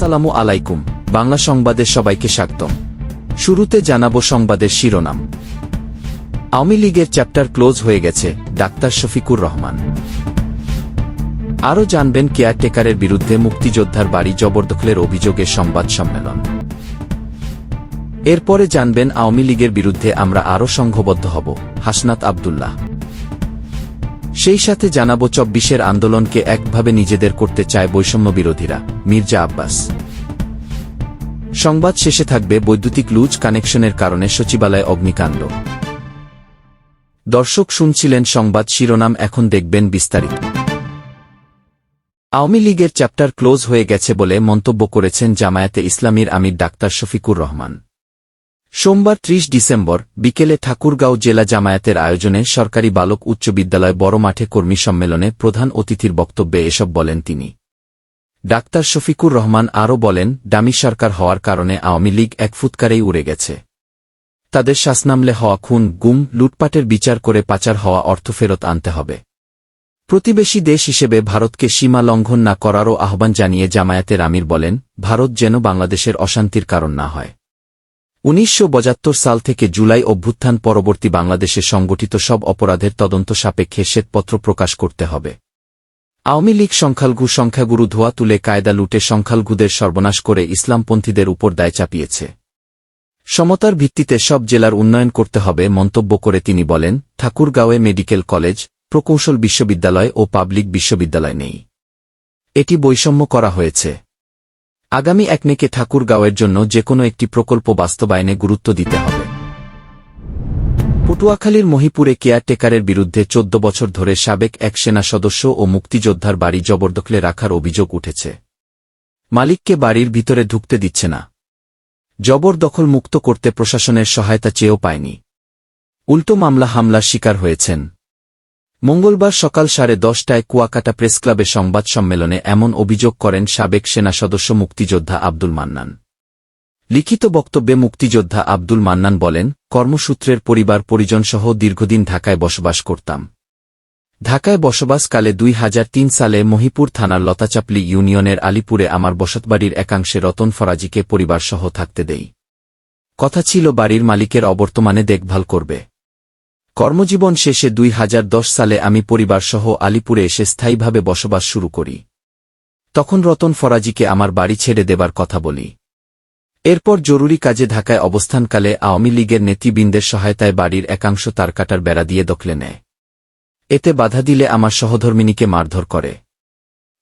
আসসালামু আলাইকুম, বাংলা সংবাদে সবাইকে স্বাগতম। শুরুতে জানাব সংবাদের শিরোনাম। আওয়ামী লীগের চ্যাপ্টার ক্লোজ হয়ে গেছে, ডাক্তার শফিকুর রহমান। আরও জানবেন কেয়ারটেকারের বিরুদ্ধে মুক্তিযোদ্ধার বাড়ি জবরদখলের অভিযোগে সংবাদ সম্মেলন। এরপরে জানবেন আওয়ামী লীগের বিরুদ্ধে আমরা আরও সংঘবদ্ধ হব, হাসনাত আবদুল্লাহ। সেই সাথে জানাব চব্বিশের আন্দোলনকে একভাবে নিজেদের করতে চায় বৈষম্য বিরোধীরা মির্জা আব্বাস। সংবাদ শেষে থাকবে বৈদ্যুতিক লুজ কানেকশনের কারণে সচিবালয়ে অগ্নিকাণ্ড। দর্শক শুনছিলেন সংবাদ শিরোনাম, এখন দেখবেন বিস্তারিত। আওয়ামী লীগের চ্যাপ্টার ক্লোজ হয়ে গেছে বলে মন্তব্য করেছেন জামায়াতে ইসলামীর আমির ডাক্তার শফিকুর রহমান। সোমবার ত্রিশ ডিসেম্বর বিকেলে ঠাকুরগাঁও জেলা জামায়াতের আয়োজনে সরকারি বালক উচ্চ বিদ্যালয় বড় মাঠে কর্মী সম্মেলনে প্রধান অতিথির বক্তব্যে এসব বলেন তিনি। ডাক্তার শফিকুর রহমান আরও বলেন ডামি সরকার হওয়ার কারণে আওয়ামী লীগ এক ফুৎকারেই উড়ে গেছে। তাদের শ্বাসনামলে হওয়া খুন, গুম, লুটপাটের বিচার করে পাচার হওয়া অর্থ ফেরত আনতে হবে। প্রতিবেশী দেশ হিসেবে ভারতকে সীমা লঙ্ঘন না করারও আহ্বান জানিয়ে জামায়াতের আমির বলেন, ভারত যেন বাংলাদেশের অশান্তির কারণ না হয়। উনিশশো সাল থেকে জুলাই অভ্যুত্থান পরবর্তী বাংলাদেশে সংগঠিত সব অপরাধের তদন্ত সাপেক্ষে শ্বেতপত্র প্রকাশ করতে হবে। আওয়ামী লীগ সংখ্যালঘু সংখ্যাগুরু ধোয়া তুলে কায়দা লুটে সংখ্যালঘুদের সর্বনাশ করে ইসলামপন্থীদের উপর দায় চাপিয়েছে। সমতার ভিত্তিতে সব জেলার উন্নয়ন করতে হবে মন্তব্য করে তিনি বলেন, ঠাকুরগাঁওয়ে মেডিকেল কলেজ, প্রকৌশল বিশ্ববিদ্যালয় ও পাবলিক বিশ্ববিদ্যালয় নেই। এটি বৈষম্য করা হয়েছে। আগামী এক একনেকে ঠাকুরগাঁওয়ের জন্য যে কোনো একটি প্রকল্প বাস্তবায়নে গুরুত্ব দিতে হবে। পটুয়াখালীর মহিপুরে কেয়ারটেকারের বিরুদ্ধে চোদ্দ বছর ধরে সাবেক এক সেনা সদস্য ও মুক্তিযোদ্ধার বাড়ি জবরদখলে রাখার অভিযোগ উঠেছে। মালিককে বাড়ির ভিতরে ঢুকতে দিচ্ছে না। জবরদখল মুক্ত করতে প্রশাসনের সহায়তা চেয়েও পায়নি। উল্টো মামলা হামলার শিকার হয়েছেন মঙ্গলবার সকাল সাড়ে দশটায় কুয়াকাটা প্রেসক্লাবে সংবাদ সম্মেলনে এমন অভিযোগ করেন সাবেক সেনা সদস্য মুক্তিযোদ্ধা আব্দুল মান্নান। লিখিত বক্তব্যে মুক্তিযোদ্ধা আব্দুল মান্নান বলেন, কর্মসূত্রের পরিবার পরিজনসহ দীর্ঘদিন ঢাকায় বসবাস করতাম। ঢাকায় বসবাসকালে দুই হাজার তিন সালে মহিপুর থানার লতাচাপলি ইউনিয়নের আলিপুরে আমার বসতবাড়ির একাংশে রতন ফরাজিকে পরিবারসহ থাকতে দেই। কথা ছিল বাড়ির মালিকের অবর্তমানে দেখভাল করবে। কর্মজীবন শেষে দুই হাজার দশ সালে আমি পরিবারসহ আলিপুরে এসে স্থায়ীভাবে বসবাস শুরু করি। তখন রতন ফরাজিকে আমার বাড়ি ছেড়ে দেবার কথা বলি। এরপর জরুরি কাজে ঢাকায় অবস্থানকালে আওয়ামী লীগের নেতৃবৃন্দের সহায়তায় বাড়ির একাংশ তার কাটার বেড়া দিয়ে দখলে নেয়। এতে বাধা দিলে আমার সহধর্মিনীকে মারধর করে।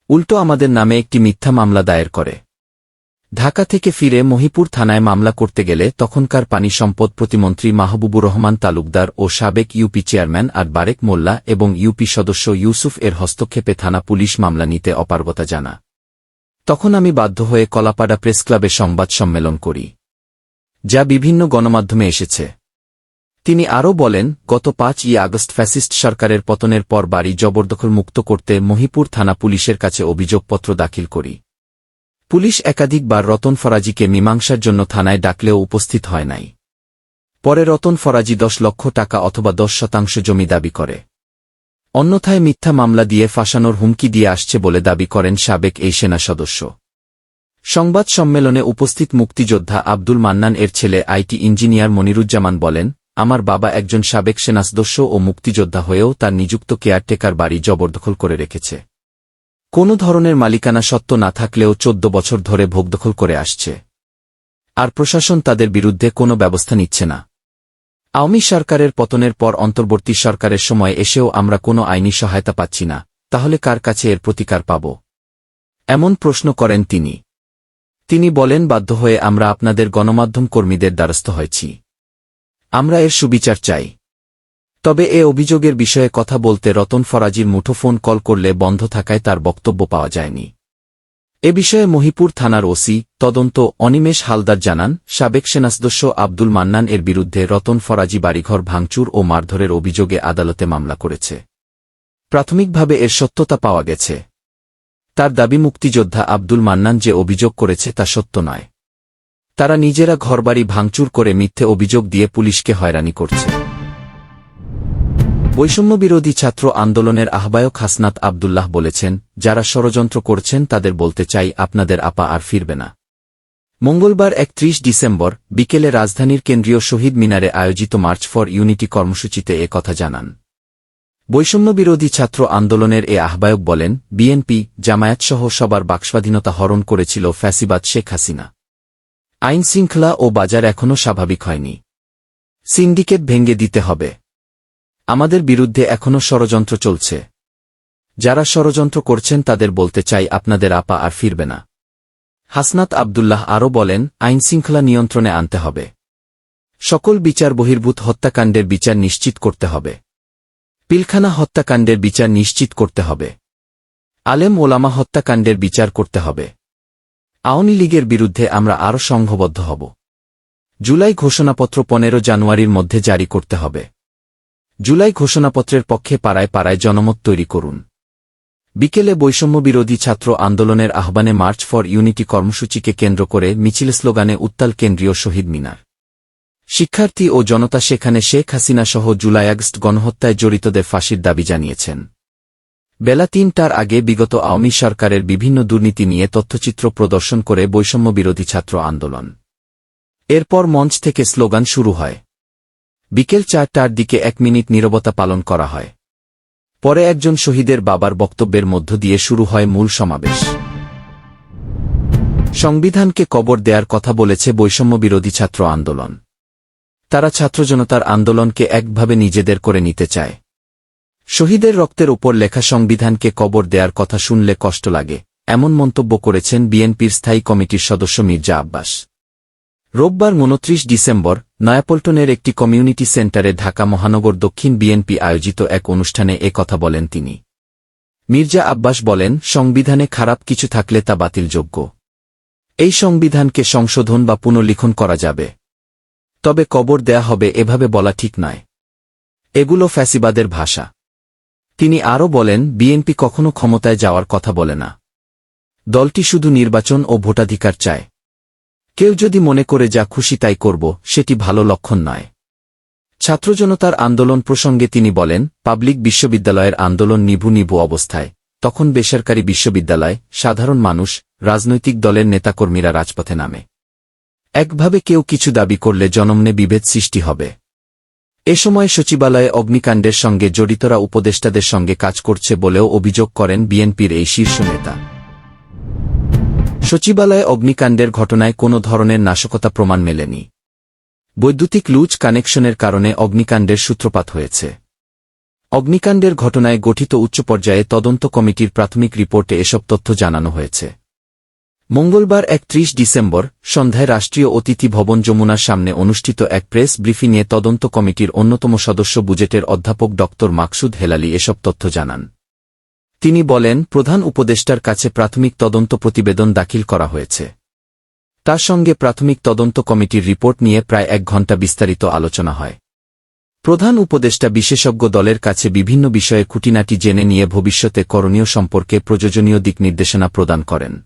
উল্টো আমাদের নামে একটি মিথ্যা মামলা দায়ের করে। ঢাকা থেকে ফিরে মহিপুর থানায় মামলা করতে গেলে তখনকার পানি সম্পদ প্রতিমন্ত্রী মাহবুবুর রহমান তালুকদার ও সাবেক ইউপি চেয়ারম্যান আর বারেক মোল্লা এবং ইউপি সদস্য ইউসুফ এর হস্তক্ষেপে থানা পুলিশ মামলা নিতে অপারগতা জানা। তখন আমি বাধ্য হয়ে কলাপাড়া প্রেসক্লাবে সংবাদ সম্মেলন করি, যা বিভিন্ন গণমাধ্যমে এসেছে। তিনি আরও বলেন, গত পাঁচ ই আগস্ট ফ্যাসিস্ট সরকারের পতনের পর বাড়ি জবরদখল মুক্ত করতে মহিপুর থানা পুলিশের কাছে অভিযোগপত্র দাখিল করি। পুলিশ একাধিকবার রতন ফরাজিকে মীমাংসার জন্য থানায় ডাকলেও উপস্থিত হয় নাই। পরে রতন ফরাজি দশ লক্ষ টাকা অথবা দশ শতাংশ জমি দাবি করে। অন্যথায় মিথ্যা মামলা দিয়ে ফাঁসানোর হুমকি দিয়ে আসছে বলে দাবি করেন সাবেক এই সেনা সদস্য। সংবাদ সম্মেলনে উপস্থিত মুক্তিযোদ্ধা আব্দুল মান্নান এর ছেলে আইটি ইঞ্জিনিয়ার মনিরুজ্জামান বলেন, আমার বাবা একজন সাবেক সেনা সদস্য ও মুক্তিযোদ্ধা হয়েও তার নিযুক্ত কেয়ারটেকার বাড়ি জবরদখল করে রেখেছে। কোনো ধরনের মালিকানা সত্ত্ব না থাকলেও চোদ্দ বছর ধরে ভোগদখল করে আসছে। আর প্রশাসন তাদের বিরুদ্ধে কোনো ব্যবস্থা নিচ্ছে না। আওয়ামী সরকারের পতনের পর অন্তর্বর্তী সরকারের সময় এসেও আমরা কোনো আইনি সহায়তা পাচ্ছি না, তাহলে কার কাছে এর প্রতিকার পাব? এমন প্রশ্ন করেন তিনি। তিনি বলেন, বাধ্য হয়ে আমরা আপনাদের গণমাধ্যম কর্মীদের দ্বারস্থ হয়েছি। আমরা এর সুবিচার চাই। তবে এ অভিযোগের বিষয়ে কথা বলতে রতন ফরাজির মুঠোফোন কল করলে বন্ধ থাকায় তার বক্তব্য পাওয়া যায়নি। এ বিষয়ে মহিপুর থানার ওসি তদন্ত অনিমেষ হালদার জানান, সাবেক সেনাসদস্য আব্দুল মান্নান এর বিরুদ্ধে রতন ফরাজি বাড়িঘর ভাঙচুর ও মারধরের অভিযোগে আদালতে মামলা করেছে। প্রাথমিকভাবে এর সত্যতা পাওয়া গেছে। তার দাবি মুক্তিযোদ্ধা আব্দুল মান্নান যে অভিযোগ করেছে তা সত্য নয়। তারা নিজেরা ঘরবাড়ি ভাঙচুর করে মিথ্যে অভিযোগ দিয়ে পুলিশকে হয়রানি করছে। বৈষম্যবিরোধী ছাত্র আন্দোলনের আহ্বায়ক হাসনাত আবদুল্লাহ বলেছেন, যারা ষড়যন্ত্র করছেন তাদের বলতে চাই আপনাদের আপা আর ফিরবে না। মঙ্গলবার একত্রিশ ডিসেম্বর বিকেলে রাজধানীর কেন্দ্রীয় শহীদ মিনারে আয়োজিত মার্চ ফর ইউনিটি কর্মসূচিতে এ কথা জানান। বৈষম্যবিরোধী ছাত্র আন্দোলনের এ আহ্বায়ক বলেন, বিএনপি জামায়াতসহ সবার বাকস্বাধীনতা হরণ করেছিল ফ্যাসিবাদ শেখ হাসিনা। আইন শৃঙ্খলা ও বাজার এখনও স্বাভাবিক হয়নি। সিন্ডিকেট ভেঙে দিতে হবে। আমাদের বিরুদ্ধে এখনও ষড়যন্ত্র চলছে। যারা ষড়যন্ত্র করছেন তাদের বলতে চাই আপনাদের আপা আর ফিরবে না। হাসনাত আবদুল্লাহ আরও বলেন আইনশৃঙ্খলা নিয়ন্ত্রণে আনতে হবে। সকল বিচার বহির্ভূত হত্যাকাণ্ডের বিচার নিশ্চিত করতে হবে। পিলখানা হত্যাকাণ্ডের বিচার নিশ্চিত করতে হবে। আলেম ওলামা হত্যাকাণ্ডের বিচার করতে হবে। আওয়ামী লীগের বিরুদ্ধে আমরা আরও সংঘবদ্ধ হব। জুলাই ঘোষণাপত্র পনেরো জানুয়ারির মধ্যে জারি করতে হবে। জুলাই ঘোষণাপত্রের পক্ষে পাড়ায় পাড়ায় জনমত তৈরি করুন। বিকেলে বৈষম্যবিরোধী ছাত্র আন্দোলনের আহ্বানে মার্চ ফর ইউনিটি কর্মসূচিকে কেন্দ্র করে মিছিল স্লোগানে উত্তাল কেন্দ্রীয় শহীদ মিনার। শিক্ষার্থী ও জনতা সেখানে শেখ হাসিনা সহ জুলাই আগস্ট গণহত্যায় জড়িতদের ফাঁসির দাবি জানিয়েছেন। বেলা তিনটার আগে বিগত আওয়ামী সরকারের বিভিন্ন দুর্নীতি নিয়ে তথ্যচিত্র প্রদর্শন করে বৈষম্যবিরোধী ছাত্র আন্দোলন। এরপর মঞ্চ থেকে স্লোগান শুরু হয়। বিকেল চারটার দিকে এক মিনিট নীরবতা পালন করা হয়। পরে একজন শহীদের বাবার বক্তব্যের মধ্য দিয়ে শুরু হয় মূল সমাবেশ। সংবিধানকে কবর দেয়ার কথা বলেছে বৈষম্যবিরোধী ছাত্র আন্দোলন। তারা ছাত্রজনতার আন্দোলনকে একভাবে নিজেদের করে নিতে চায়। শহীদের রক্তের উপর লেখা সংবিধানকে কবর দেয়ার কথা শুনলে কষ্ট লাগে, এমন মন্তব্য করেছেন বিএনপির স্থায়ী কমিটির সদস্য মির্জা আব্বাস। রোববার উনত্রিশ ডিসেম্বর নয়াপল্টনের একটি কমিউনিটি সেন্টারে ঢাকা মহানগর দক্ষিণ বিএনপি আয়োজিত এক অনুষ্ঠানে এ কথা বলেন তিনি। মির্জা আব্বাস বলেন, সংবিধানে খারাপ কিছু থাকলে তা বাতিলযোগ্য। এই সংবিধানকে সংশোধন বা পুনর্লিখন করা যাবে। তবে কবর দেয়া হবে এভাবে বলা ঠিক নয়। এগুলো ফ্যাসিবাদের ভাষা। তিনি আরও বলেন, বিএনপি কখনো ক্ষমতায় যাওয়ার কথা বলে না। দলটি শুধু নির্বাচন ও ভোটাধিকার চায়। কেউ যদি মনে করে যা খুশি তাই করব, সেটি ভালো লক্ষণ নয়। ছাত্রজনতার আন্দোলন প্রসঙ্গে তিনি বলেন, পাবলিক বিশ্ববিদ্যালয়ের আন্দোলন নিভু নিভু অবস্থায়। তখন বেসরকারি বিশ্ববিদ্যালয়, সাধারণ মানুষ, রাজনৈতিক দলের নেতাকর্মীরা রাজপথে নামে। একভাবে কেউ কিছু দাবি করলে জনমনে বিভেদ সৃষ্টি হবে। এ সময় সচিবালয়ে অগ্নিকাণ্ডের সঙ্গে জড়িতরা উপদেষ্টাদের সঙ্গে কাজ করছে বলেও অভিযোগ করেন বিএনপির এই শীর্ষ নেতা। সচিবালয়ে অগ্নিকাণ্ডের ঘটনায় কোনো ধরনের নাশকতা প্রমাণ মেলেনি। বৈদ্যুতিক লুজ কানেকশনের কারণে অগ্নিকাণ্ডের সূত্রপাত হয়েছে। অগ্নিকাণ্ডের ঘটনায় গঠিত উচ্চ পর্যায়ে তদন্ত কমিটির প্রাথমিক রিপোর্টে এসব তথ্য জানানো হয়েছে। মঙ্গলবার একত্রিশ ডিসেম্বর সন্ধ্যায় রাষ্ট্রীয় অতিথি ভবন যমুনার সামনে অনুষ্ঠিত এক প্রেস ব্রিফিংয়ে তদন্ত কমিটির অন্যতম সদস্য বুজেটের অধ্যাপক ড মাকসুদ হেলালি এসব তথ্য জানান। তিনি বলেন, প্রধান উপদেষ্টার কাছে প্রাথমিক তদন্ত প্রতিবেদন দাখিল করা হয়েছে। তার সঙ্গে প্রাথমিক তদন্ত কমিটির রিপোর্ট নিয়ে প্রায় এক ঘণ্টা বিস্তারিত আলোচনা হয়। প্রধান উপদেষ্টা বিশেষজ্ঞ দলের কাছে বিভিন্ন বিষয়ে খুঁটিনাটি জেনে নিয়ে ভবিষ্যতে করণীয় সম্পর্কে প্রয়োজনীয় দিক নির্দেশনা প্রদান করেন।